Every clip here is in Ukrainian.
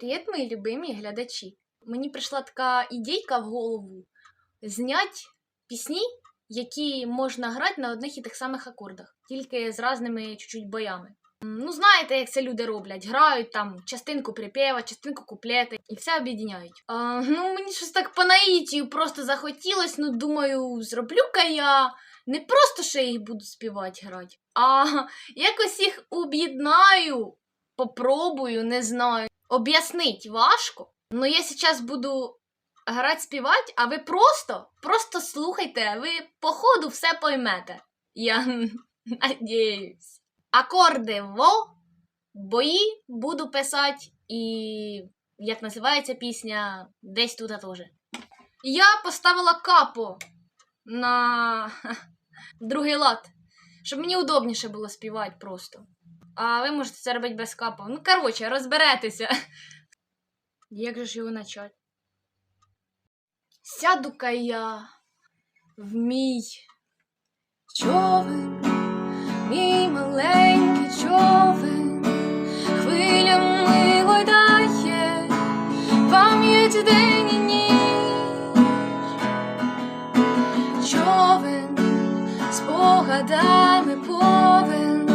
Привіт, мої любимі глядачі. Мені прийшла така ідейка в голову зняти пісні, які можна грати на одних і тих самих акордах, тільки з різними чуть-чуть боями. Ну, знаєте, як це люди роблять. Грають там частинку припєва, частинку куплети і все об'єднають. А, ну, мені щось так по наїтію просто захотілось. Ну, думаю, зроблю-ка я не просто ще їх буду співати грати, а якось їх об'єднаю, попробую, не знаю. Об'яснить важко. Ну, я зараз буду грати співати, а ви просто, просто слухайте, ви по ходу все поймете. Я надіюсь. Акорди во, бої буду писати, і як називається пісня, десь тут теж. Я поставила капо на другий лад, щоб мені удобніше було співати просто. А ви можете це робити без капа. Ну, коротше, розберетеся. Як же ж його почати? Сяду-ка я в мій човен, мій маленький човен, хвилями гойдає, пам'ять день і ніч. Човен спогадами повен,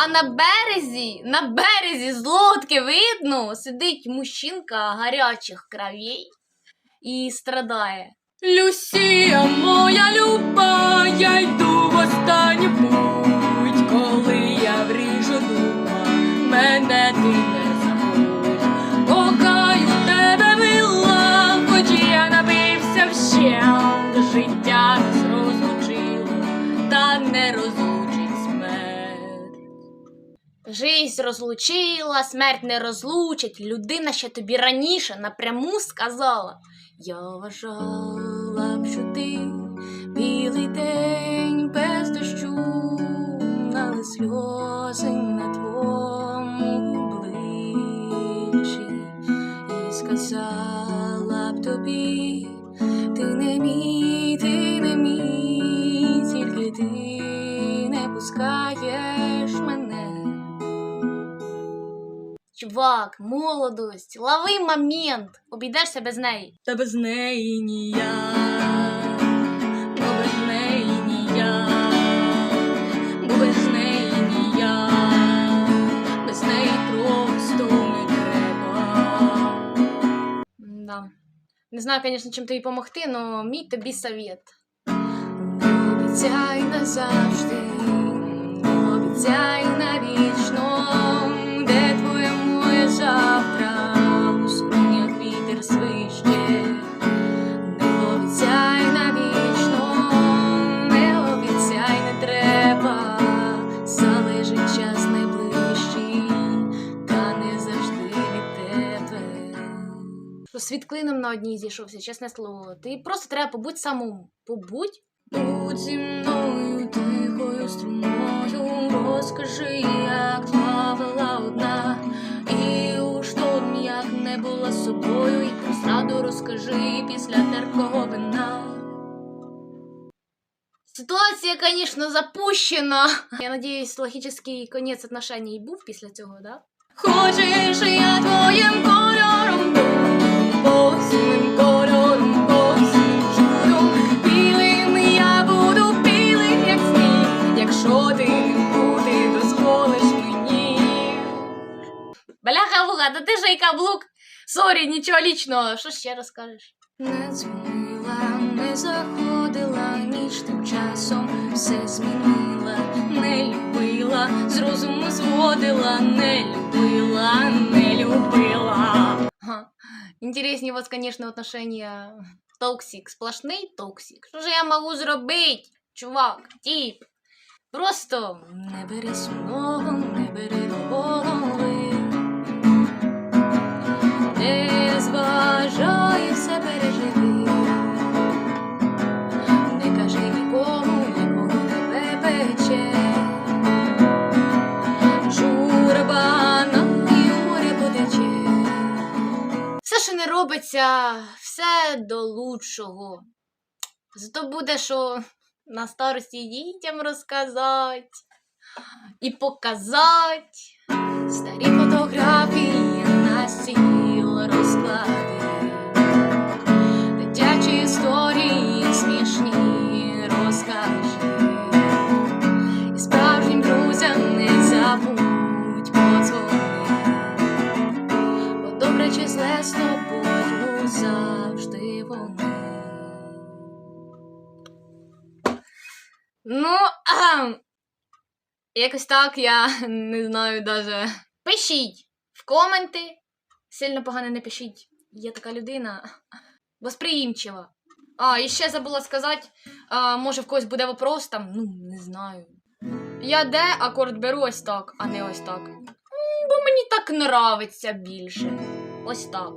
А на березі, на березі з лодки видно, сидить мужчинка гарячих кровей і страдає. Люсія, моя люба, я йду в останню путь, коли я вріжу дуба, мене ти не забудь. Кохаю тебе мила, хоч я напився вщент, життя розлучило, та не смерть. Жизнь розлучила, смерть не розлучить. Людина ще тобі раніше напряму сказала. Я вважала б, що ти білий день без дощу, але сльози на твоєму обличчі, і сказала б тобі, ти не мій, ти не мій, тільки ти Чувак, молодость, лови момент, обійдешся без неї. Та без неї ніяк. Да. Не знаю, звісно, чим тобі допомогти, але мій тобі совет. Не обіцяй назавжди, не обіцяй навічно, завтра, у скронях вітер свище. Не обіцяй навічно, не обіцяй не треба, залежить час найближчий, та не завжди від тебе. Світ клином на одній зійшовся, чесне слово. Ти просто треба побудь самому. Побудь. Будь зі мною тихою струною, розкажи, розкажи після терпкого вина. Ситуація, звісно, запущена. Я надіюсь, логічний конець отношений був після цього, да? Хочеш, я твоїм кольором буду, посінним кольором, я буду білим, як сніг, якщо ти бути дозволиш мені. Бляха луга, да ти же і каблук. Сорі, нічого лічного. Що ще розкажеш? Не дзвонила, не заходила, ніч тим часом все змінила, не любила, з розуму зводила, не любила, не любила. Ха. Интереснее у вас, конечно, отношения. Токсик, сплошний токсик. Що ж я можу зробити, чувак, тип? Просто не бери сумного, не бери до голови. Не все переживи. Не кажи нікому, нікому тебе пече. Журба на морі потече. Все, що не робиться, все до лучшого. Зато буде, що на старості дітям розказати і показати старі фотографії на стіл Ну, якось так я не знаю даже. Пишіть в коменти. Сильно погано не пишіть. Я така людина восприємчива. А, і ще забула сказати, а, може в когось буде вопрос там, ну, не знаю. Я де акорд беру ось так, а не ось так. Бо мені так нравиться більше. Ось так.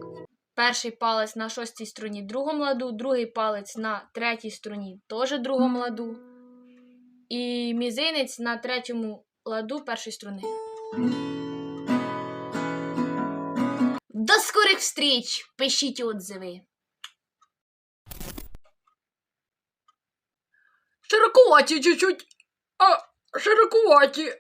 Перший палець на шостій струні другому ладу, другий палець на третій струні теж другому ладу. І мізинець на третьому ладу першої струни. До скорих встріч! Пишіть отзиви. Широкуваті чуть-чуть. А, широковаті.